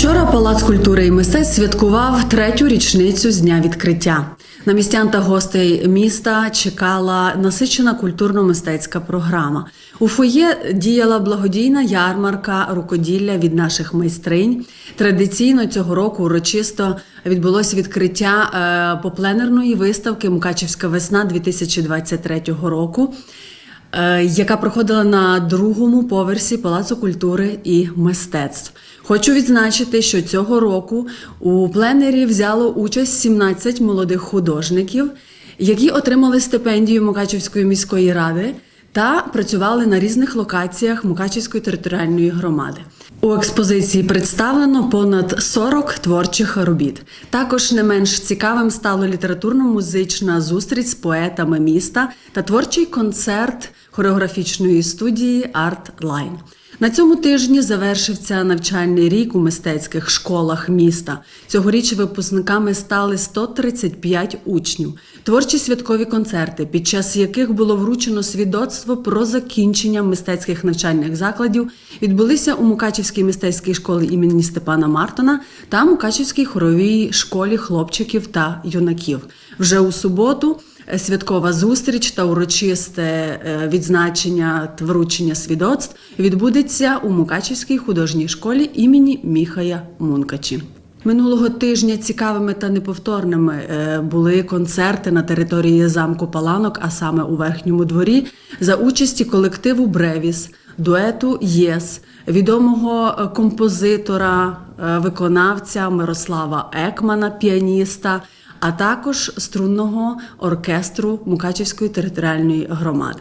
Вчора Палац культури і мистецтв святкував третю річницю з дня відкриття. На містян та гостей міста чекала насичена культурно-мистецька програма. У фоє діяла благодійна ярмарка рукоділля від наших майстринь. Традиційно цього року урочисто відбулося відкриття е, попленерної виставки Мукачівська весна 2023 року яка проходила на другому поверсі Палацу культури і мистецтв. Хочу відзначити, що цього року у пленері взяло участь 17 молодих художників, які отримали стипендію Мукачівської міської ради та працювали на різних локаціях Мукачівської територіальної громади. У експозиції представлено понад 40 творчих робіт. Також не менш цікавим стало літературно-музична зустріч з поетами міста та творчий концерт хореографічної студії Арт Лайн. На цьому тижні завершився навчальний рік у мистецьких школах міста. Цьогоріч випускниками стали 135 учнів. Творчі святкові концерти, під час яких було вручено свідоцтво про закінчення мистецьких навчальних закладів, відбулися у Мукачівській мистецькій школі імені Степана Мартона та Мукачівській хоровій школі хлопчиків та юнаків. Вже у суботу е, святкова зустріч та урочисте е, відзначення та вручення свідоцтв відбудеться у Мукачівській художній школі імені Міхая Мункачі. Минулого тижня цікавими та неповторними е, були концерти на території замку Паланок, а саме у верхньому дворі, за участі колективу Бревіс, дуету ЄС, відомого е, композитора, е, виконавця Мирослава Екмана, піаніста, а також струнного оркестру Мукачівської територіальної громади.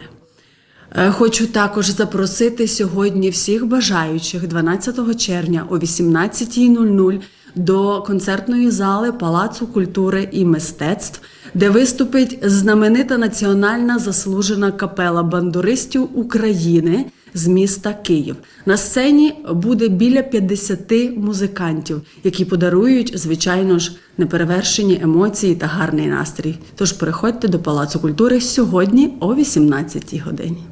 Е, Хочу також запросити сьогодні всіх бажаючих 12 червня о 18.00 до концертної зали Палацу культури і мистецтв, де виступить знаменита національна заслужена капела бандуристів України з міста Київ. На сцені буде біля 50 музикантів, які подарують, звичайно ж, неперевершені емоції та гарний настрій. Тож приходьте до Палацу культури сьогодні о 18 годині.